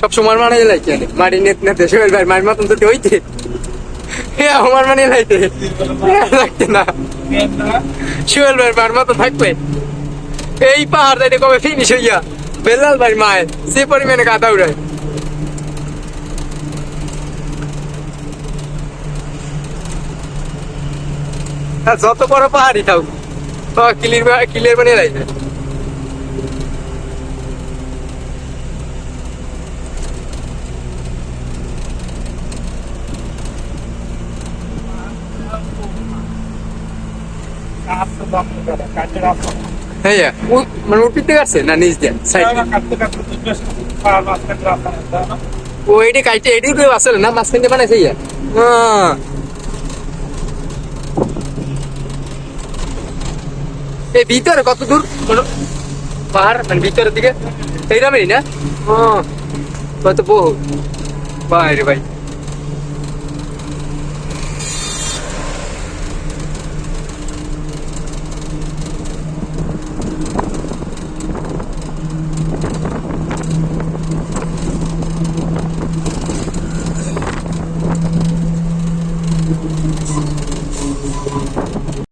সব সময় মানে আনে মারি নেত নেতে সোহেল ভাই মার মতন যদি হইতে আমার মানে লাইতে লাগতে না। সোহেল ভাই, মার মতো থাকবে। এই পাহাড় দাইতে কবে ফিনিশ হইয়া? বেলাল ভাই মায়ের যে পরিমাণে কাদা উড়ায়। যত বড় পাহাড়ই থাক ক্লিয়ার ক্লিয়ার বানিয়ে লাইতে হ্যাঁ উ- মানে উঠতে পারছে না নিচ দিয়ে? সাইড ও এটি কাইটে এটি তো আসলে না? মাঝখান দিয়ে বানাইছে ইয়া? হ্যাঁ। এই ভিতরে কত দূর? পাহাড় মানে ভিতরের দিকে? এইরকমই না? ও কত বহু। বাইরে ভাই।